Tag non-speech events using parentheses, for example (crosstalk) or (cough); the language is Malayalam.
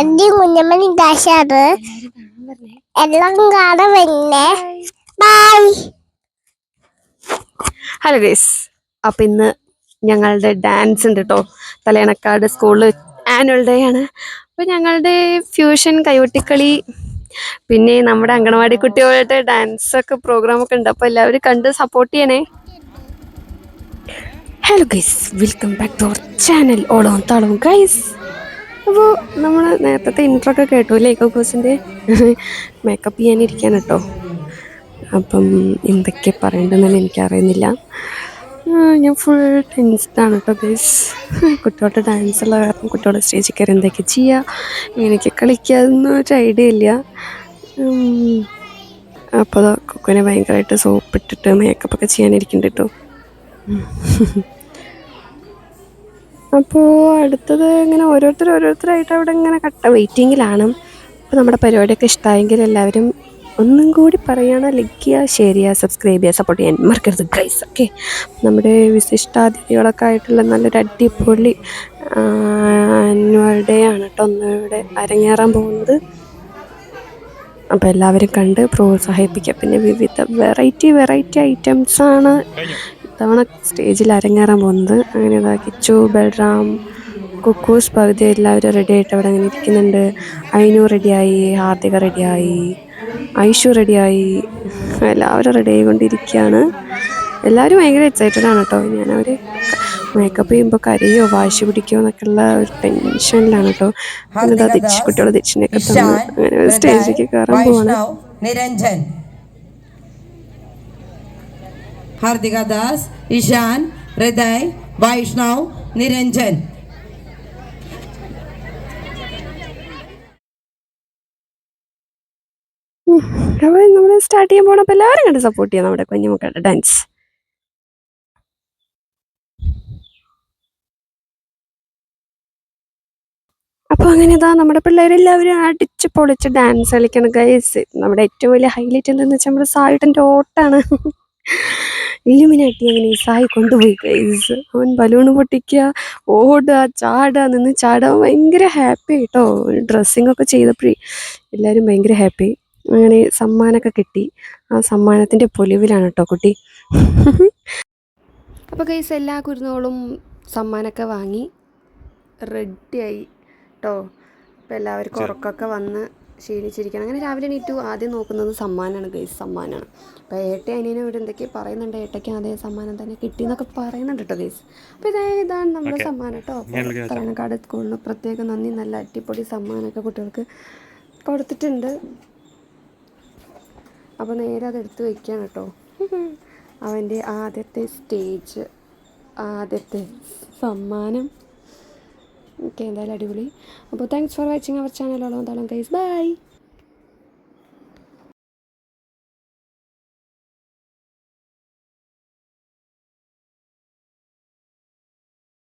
എന്റെ കുഞ്ഞമ്മ ദാശാണ് എല്ലാം കാണാൻ പിന്നെ ബൈ ഹലോ ഗേസ് അപ്പം ഇന്ന് ഞങ്ങളുടെ ഡാൻസ് ഉണ്ട് കേട്ടോ തലയണക്കാട് സ്കൂളിൽ ആനുവൽ ഡേ ആണ്. അപ്പോൾ ഞങ്ങളുടെ ഫ്യൂഷൻ കൈകൊട്ടിക്കളി പിന്നെ നമ്മുടെ അങ്കണവാടി കുട്ടികളുടെ ഡാൻസ് ഒക്കെ പ്രോഗ്രാം ഒക്കെ ഉണ്ട്. അപ്പോൾ എല്ലാവരും കണ്ട് സപ്പോർട്ട് ചെയ്യണേ. Hello guys welcome back to our channel ഓളവും താളവും ഗൈസ് അപ്പോൾ നമ്മൾ നേരത്തെ ഇൻട്രോ ഒക്കെ കേട്ടു അല്ലേ കോക്കോസിന്റെ മേക്കപ്പ് ചെയ്യാനിരിക്കാൻ കേട്ടോ അപ്പം എന്തൊക്കെ പറയണ്ടെന്നല്ല എനിക്കറിയുന്നില്ല. ഞാൻ ഫുൾ ടെൻസ്ഡാണ് കേട്ടോ ഗൈസ് കുട്ടികളുടെ ഡാൻസ് ഉള്ള കാരണം കുട്ടികളുടെ സ്റ്റേജിൽ കയറി എന്തൊക്കെ ചെയ്യുക എനിക്ക് കളിക്കുക എന്നൊന്നും ഒരു ഐഡിയ ഇല്ല. അപ്പോൾ കൊക്കോനെ ഭയങ്കരമായിട്ട് സോപ്പിട്ടിട്ട് മേക്കപ്പൊക്കെ ചെയ്യാനിരിക്കുന്നുണ്ട് കേട്ടോ അപ്പോൾ അടുത്തത് ഇങ്ങനെ ഓരോരുത്തർ ഓരോരുത്തരായിട്ട് അവിടെ ഇങ്ങനെ കട്ട വെയിറ്റിങ്ങിലാണ് അപ്പോൾ നമ്മുടെ പരിപാടിയൊക്കെ ഇഷ്ടമായെങ്കിൽ എല്ലാവരും ഒന്നും കൂടി പറയുകയാണ് ലൈക്ക് ചെയ്യുക ഷെയർ ചെയ്യുക സബ്സ്ക്രൈബ് ചെയ്യുക സപ്പോർട്ട് ചെയ്യാൻ മറക്കരുത് ഗൈസ് ഓക്കെ നമ്മുടെ വിശിഷ്ടാതിഥികളൊക്കെ ആയിട്ടുള്ള നല്ലൊരു അടിപൊളി ആനുവൽ ഡേ ആണ് കേട്ടോ ഒന്ന് ഇവിടെ അരങ്ങേറാൻ പോകുന്നത്. അപ്പോൾ എല്ലാവരും കണ്ട് പ്രോത്സാഹിപ്പിക്കുക. പിന്നെ വിവിധ വെറൈറ്റി വെറൈറ്റി ഐറ്റംസാണ് തവണ സ്റ്റേജിൽ അരങ്ങേറാൻ പോകുന്നത്. അങ്ങനെ ഇതാ കിച്ചു ബൽറാം കുക്കൂസ് പകുതി എല്ലാവരും റെഡി ആയിട്ട് അവിടെ അങ്ങനെ ഇരിക്കുന്നുണ്ട്. അയിനു റെഡിയായി ഹാർദിക റെഡിയായി ഐഷു റെഡിയായി എല്ലാവരും റെഡി ആയിക്കൊണ്ടിരിക്കുകയാണ്. എല്ലാവരും ഭയങ്കര എക്സൈറ്റഡ് ആണ് കേട്ടോ. ഞാൻ അവർ മേക്കപ്പ് ചെയ്യുമ്പോൾ കരയോ വാശി പിടിക്കുമോ എന്നൊക്കെയുള്ള ഒരു ടെൻഷനിലാണ് കേട്ടോ. അങ്ങനെ തിരിച്ച് കുട്ടികളെ തിരിച്ചിനൊക്കെ അങ്ങനെ സ്റ്റേജിലേക്ക് കയറാൻ പോവാണ്. നിരഞ്ജൻ. ഹാർദിക ദാസ് ഇഷാൻ ഹൃദയ് വൈഷ്ണവ് നിരഞ്ജൻ നമ്മൾ സ്റ്റാർട്ട് ചെയ്യാൻ പോണപ്പോ എല്ലാവരും കണ്ട് സപ്പോർട്ട് ചെയ്യാം നമ്മുടെ കുഞ്ഞുമക്കളുടെ ഡാൻസ് അപ്പോൾ അങ്ങനെ ഇതാ നമ്മുടെ പിള്ളേരെല്ലാവരും അടിച്ച് പൊളിച്ച് ഡാൻസ് കളിക്കണം ഗൈസ് നമ്മുടെ ഏറ്റവും വലിയ ഹൈലൈറ്റ് എന്താണെന്ന് വെച്ചാൽ നമ്മുടെ സായിട്ടന്റെ ഓട്ടാണ് ഇലുമിനാട്ടി അങ്ങനെ ഈ സായി കൊണ്ടുപോയി ഗൈസ് അവൻ ബലൂൺ പൊട്ടിക്കുക ഓടുക ചാടുക നിന്ന് ചാടുക ഭയങ്കര ഹാപ്പി കേട്ടോ ഡ്രസ്സിങ് ഒക്കെ ചെയ്തപ്പോഴേ എല്ലാവരും ഭയങ്കര ഹാപ്പി അങ്ങനെ സമ്മാനമൊക്കെ കിട്ടി. ആ സമ്മാനത്തിന്റെ പൊലിവിലാണ് കേട്ടോ കുട്ടി. (laughs) അപ്പോൾ ഗൈസ് എല്ലാ കുരുന്നോളും സമ്മാനമൊക്കെ വാങ്ങി. റെഡിയായി കേട്ടോ അപ്പോൾ എല്ലാവർക്കും ഉറക്കമൊക്കെ വന്ന് ക്ഷീണിച്ചിരിക്കണം അങ്ങനെ രാവിലെ എണീറ്റു ആദ്യം നോക്കുന്നത് സമ്മാനമാണ് ഗൈസ് സമ്മാനമാണ് അപ്പോൾ ഏട്ട അനിയനും ഇവിടെ എന്തൊക്കെയോ പറയുന്നുണ്ട്? ഏട്ടയ്ക്ക് അതേ സമ്മാനം തന്നെ കിട്ടി എന്നൊക്കെ പറയുന്നുണ്ട് കേട്ടോ ഗൈസ്. അപ്പോൾ ഇതേ ഇതാണ് നമ്മുടെ സമ്മാനം കേട്ടോ അപ്പോൾ കാട് സ്കൂളിന് പ്രത്യേകം നന്ദി നല്ല അടിപൊളി സമ്മാനമൊക്കെ കുട്ടികൾക്ക് കൊടുത്തിട്ടുണ്ട്. അപ്പോൾ നേരെ അത് എടുത്ത് വയ്ക്കുകയാണ് കേട്ടോ അവന്റെ ആദ്യത്തെ സ്റ്റേജ് ആദ്യത്തെ സമ്മാനം. ഓക്കെ എന്തായാലും അടിപൊളി. അപ്പോൾ thanks for watching our channel ഓളം താളം ഗൈസ് ബൈ